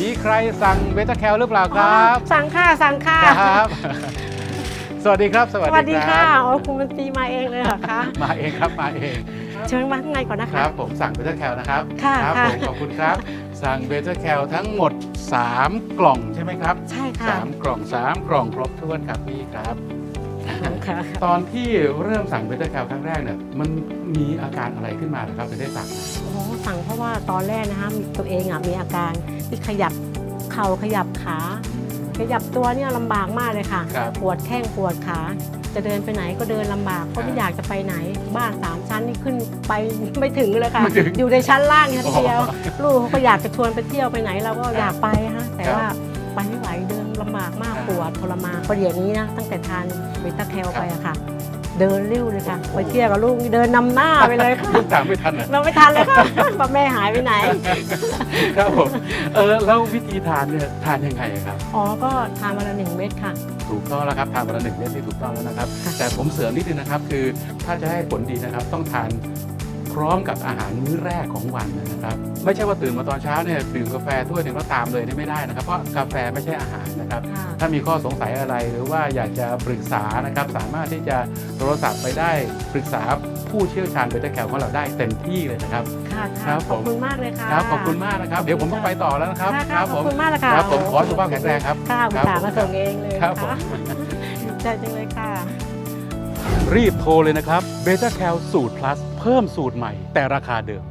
มีใครสั่งเบต้าแคลหรือเปล่าครับอ๋อสั่งค่ะสั่งค่ะครับ สวัสดีครับ สวัสวัสดีคค่ะรับอ๋อคุณมันตรีมาเองเลยเหรอคะ มาเองครับมาเอง เชิญมาข้างในก่อนนะคคะรับ ผมสั่งเบต้าแคลนะครับค่ะครับค่ะผมขอบคุณครับ สั่งเบต้าแคลทั้งหมด 3 กล่องใช่ไหมครับ ใช่ค่ะสามกล่อง 3 กล่องครบถ้วนครับพี่ครับ ค่ะ ตอนที่เริ่มสั่งเบต้าแคลครั้งแรกเนี่ยมันมีอาการอะไรขึ้นมาเหรอครับถึงได้สั่งโอ้สั่งเพราะว่าตอนแรกนะคะมีตัวเองอะมีอาการที่ขยับเข่าขยับขา ขยับตัวเนี่ยลำบากมากเลยค่ะ ครับ ปวดแข้งปวดขา จะเดินไปไหนก็เดินลำบากก็ไม่อยากจะไปไหน บ้านสามชั้นนี่ขึ้นไป ไม่ถึงเลยค่ะ ไม่ถึงอยู่ในชั้นล่างชั้นเดียวอ๋อลูกเขาก็อยากจะชวนไปเที่ยวไปไหนเราก็อยากไปฮะแต่ครับว่า ดทรมานพอเดี๋ยวนี้นะตั้งแต่ทานเบต้าแคลไปอะค่ะ เดินเร็วเลยค่ะไปเที่ยวกับลูกนี่เดินนำหน้าไปเลยค่ะลูกตามไม่ทันอะเราไม่ทันเลยค่ะว่าแม่หายไปไหน ครับผมเออแล้ววิธีทานเนี่ยทานยังไงอะครับ อ๋อ ก็ทานวันละหนึ่งเม็ดค่ะ ถูกต้องแล้วครับทานวันละหนึ่งเม็ดที่ถูกต้องแล้วนะครับ ค่ะ แต่ผมเสริมนิดนึงนะครับ คือถ้าจะให้ผลดีนะครับ ต้องทาน พร้อมกับอาหารมื้อแรกของวันนะครับ ไม่ใช่ว่าตื่นมาตอนเช้าเนี่ยดื่มกาแฟถ้วยหนึ่งแล้วตามเลยนี่ไม่ได้นะครับ เพราะกาแฟไม่ใช่อาหารนะครับค่ะถ้ามีข้อสงสัยอะไรหรือว่าอยากจะปรึกษานะครับ สามารถที่จะโทรศัพท์ไปได้ปรึกษาผู้เชี่ยวชาญเบต้าแคลของเราได้เต็มที่เลยนะครับค่ะครัค่ะบขอบคุณมากเลยค่ะครับขอบคุณมากนะครับเดี๋ยวผมต้องไปต่อแล้วนะครับค่ะคค่ะรับขผอบมคุณมากเลยค่ะครับผมขอสุขภาพแข็งแรงครับค่ะอุตส่าห์มาส่งเองเลยครับผมดีใจจังเลยค่ะ รีบโทรเลยนะครับเบต้าแคลสูตรพลัสเพิ่มสูตรใหม่ แต่ราคาเดิม